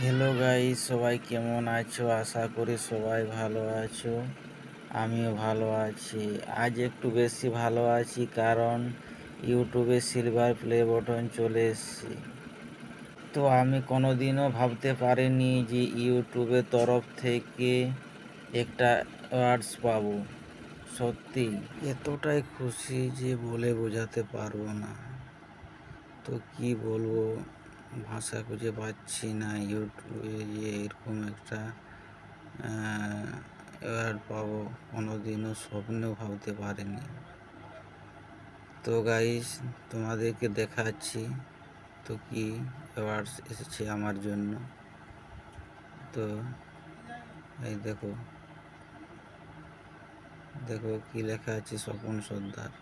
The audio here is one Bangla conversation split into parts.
হ্যালো গাইস সবাই কেমন আছো? আশা করি সবাই ভালো আছো। আমিও ভালো আছি। আজ একটু বেশি ভালো আছি কারণ ইউটিউবে সিলভার প্লে বটন চলে এসেছি। তো আমি কোনোদিনও ভাবতে পারিনি যে ইউটিউবের তরফ থেকে একটা অ্যাওয়ার্ডস পাবো। সত্যি, এতটাই খুশি যে বলে বোঝাতে পারব না। তো কি বলব? ভাষা খুঁজে পাচ্ছি না, ইউটিউবে যে এরকম একটা অ্যাওয়ার্ড পাবো। কোনোদিনও স্বপ্নেও ভাবতে পারিনি। তো গাইস তোমাদেরকে দেখাচ্ছি তো কি অ্যাওয়ার্ডস এসেছে আমার জন্য। তো এই দেখো দেখো কি লেখা আছে স্বপন সর্দার।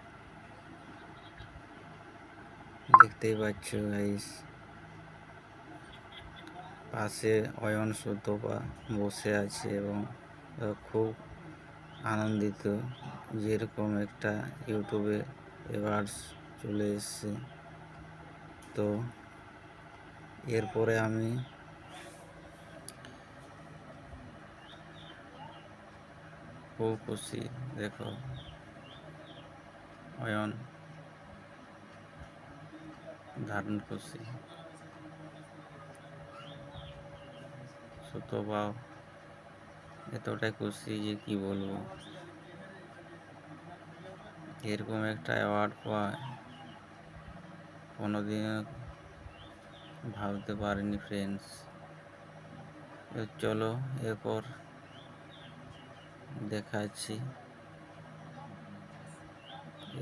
দেখতেই পাচ্ছ গাইস পাশে অয়ন সুতপা বসে আছে এবং খুব আনন্দিত যেরকম একটা ইউটিউবে এভার্স চলে এসছে। তো এরপরে আমি খুব খুশি, দেখো, অয়ন ধারণ খুশি সুতোবাও এতটাই খুশি যে কি বলব? এরকম একটা অ্যাওয়ার্ড পাওয়া কোনোদিনও ভাবতে পারিনি ফ্রেন্ডস চলো এরপর দেখাচ্ছি।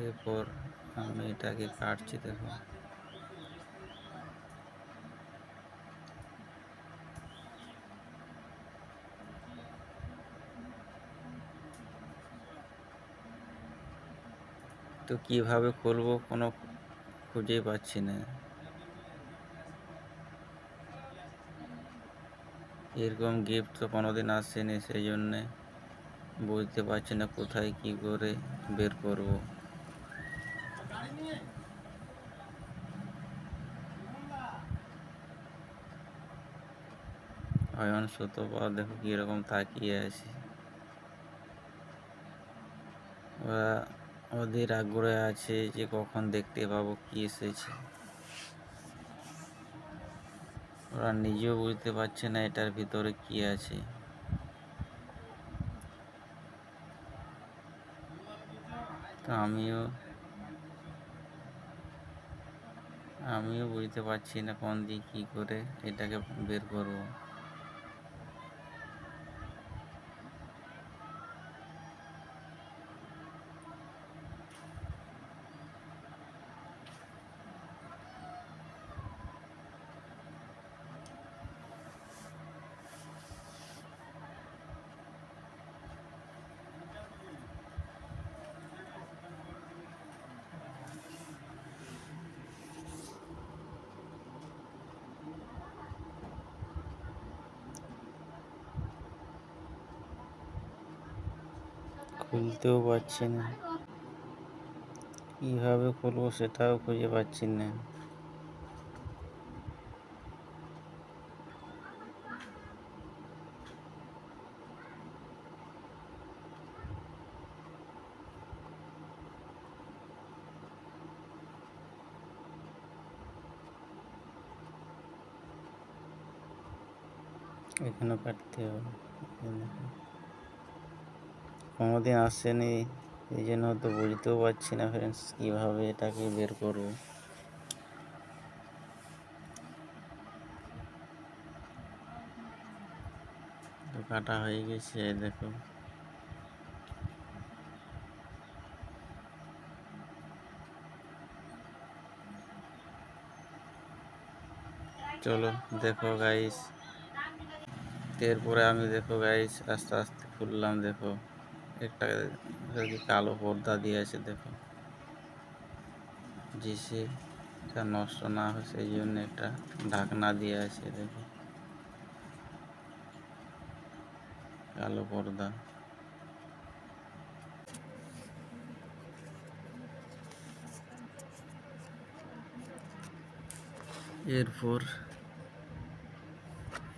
এরপর আমি এটাকে কাটছি দেখো। তো কীভাবে খুলবো কোনো খুঁজেই পাচ্ছি না। এরকম গিফট তো কোনোদিন আসেনি, সেই জন্যে বুঝতে পারছি না কোথায় কি করে বের করব। অয়ন সুতপা দেখো কীরকম তাকিয়ে আছে। ওরা ওদের আগ্রহে আছে যে কখন দেখতে পাবো কি এসেছে। ওরা নিজেও বুঝতে পারছে না এটার ভিতরে কি আছে। তো আমিও আমিও বুঝতে পারছি না কোন দিক কী করে এটাকে বের করব। খুলতেও পারছি না। কীভাবে খুলবো সেটাও খুঁজে পাচ্ছি না। এখানেও কাটতে হবে। কোনোদিন আসেনি, এই জন্য তো বুঝতেও পারছি না ফ্রেন্ডস কীভাবে এটাকে বের করব। তো কাটা হয়ে গেছে দেখো। চলো, দেখো গাইস এরপরে আমি দেখো গাইস আস্তে আস্তে খুললাম, দেখো। একটা কালো পর্দা দিয়ে আছে, দেখো। জিসে, এটা নষ্ট না হয়, সেই জন্য একটা ঢাকনা দিয়ে আছে, দেখো। কালো পর্দা। এরপর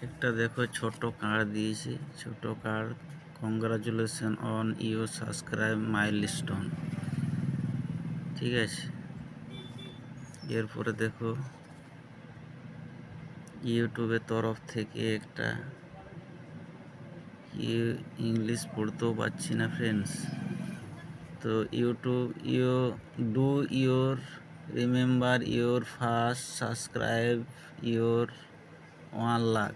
একটা দেখো, ছোট কার্ড দিয়েছে, ছোট card congratulation on you subscribe milestone ঠিক আছে? এরপরে দেখো, ইউটিউবের তরফ থেকে একটা ইংলিশ পড়তেও পারছি না ফ্রেন্ডস তো YouTube, you do your remember your first subscribe your one lakh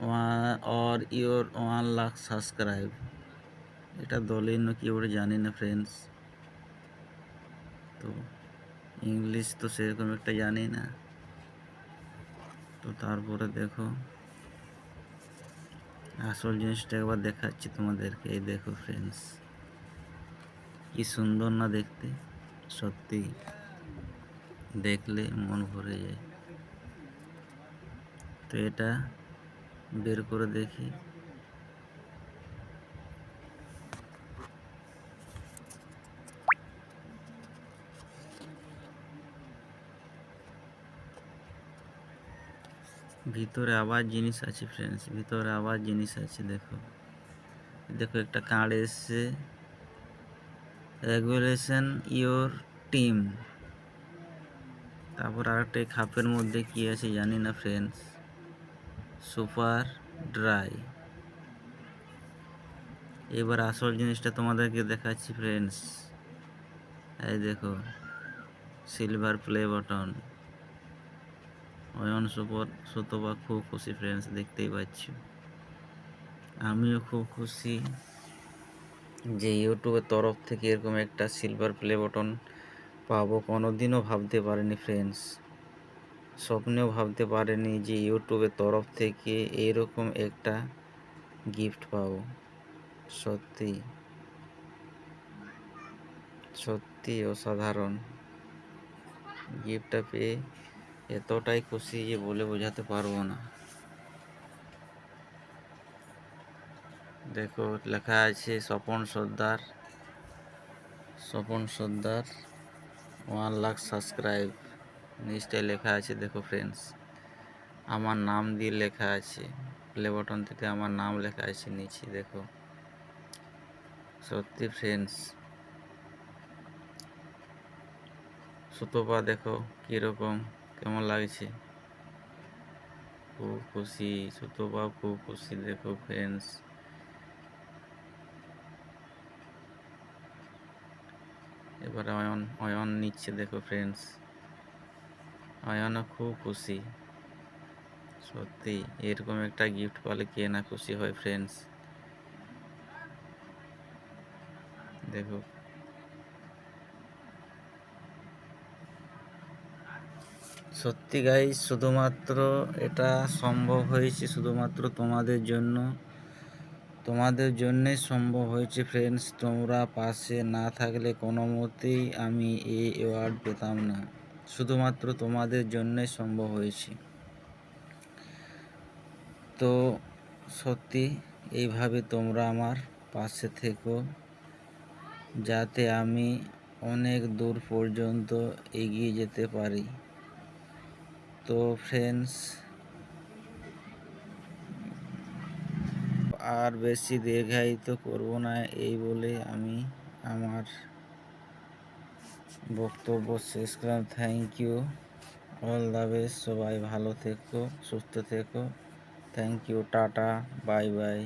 or your one lakh subscribe এটা দলের না কি ওটা জানি না ফ্রেন্ডস তো ইংলিশ তো সেরকম একটা জানি না। তো তারপরে দেখো। আসল জিনিসটা একবার দেখাচ্ছি তোমাদেরকে, এই দেখো ফ্রেন্ডস কি সুন্দর না দেখতে, সত্যি। দেখলে মন ভরে যায়। তো এটা বের করে দেখি ভিতরে আবার জিনিস আছে ফ্রেন্ডস ভিতরে আবার জিনিস আছে দেখো দেখো একটা কার্ড এসছে রেগুলেশন ইওর টিম তারপর আরেকটা এই খাপের মধ্যে কি আছে জানি না ফ্রেন্ডস সুপার ড্রাই। এবার আসল জিনিসটা তোমাদেরকে দেখাচ্ছি ফ্রেন্ডস এই দেখো সিলভার প্লে বাটন অয়ন সুপর সুতবা খুব খুশি ফ্রেন্ডস দেখতেই পাচ্ছ। আমিও খুব খুশি যে ইউটিউবের তরফ থেকে এরকম একটা সিলভার প্লে বাটন পাবো। কোনো দিনও ভাবতে পারিনি ফ্রেন্ডস স্বপ্নেও ভাবতে পারিনি যে ইউটিউবের তরফ থেকে এরকম একটা গিফট পাবো। সত্যি। সত্যি অসাধারণ। গিফটটা পেয়ে এতটাই খুশি যে বলে বোঝাতে পারব না। দেখো, লেখা আছে স্বপন সর্দার। স্বপন সর্দার ওয়ান লাখ সাবস্ক্রাইব নিচটায় লেখা আছে, দেখো ফ্রেন্ডস আমার নাম দিয়ে লেখা আছে প্লে বটন থেকে আমার নাম লেখা আছে নিচে, দেখো। সত্যি ফ্রেন্ডস সুতপা দেখো কীরকম, কেমন লাগছে? খুব খুশি, সুতপা খুব খুশি, দেখো ফ্রেন্ডস এবারে অয়ন অয়ন নিচ্ছে, দেখো ফ্রেন্ডস অয়নও খুব খুশি। সত্যি, এরকম একটা গিফট পালে কে না খুশি হয় ফ্রেন্ডস দেখো। সত্যি গাই শুধুমাত্র এটা সম্ভব হয়েছে শুধুমাত্র তোমাদের জন্য। তোমাদের জন্যই সম্ভব হয়েছে ফ্রেন্ডস তোমরা পাশে না থাকলে কোনো মতেই আমি এই অ্যাওয়ার্ড পেতাম না। শুধুমাত্র তোমাদের জন্যই সম্ভব হয়েছে। তো সত্যি, এইভাবে তোমরা আমার পাশে থেকো, যাতে আমি অনেক দূর পর্যন্ত এগিয়ে যেতে পারি। তো ফ্রেন্ডস আর বেশি দীর্ঘায়িত করব না, এই বলে আমি আমার বক্তব্য শেষ করলাম। Thank you all the best সবাই ভালো থেকো, সুস্থ থেকো। Thank you tata bye bye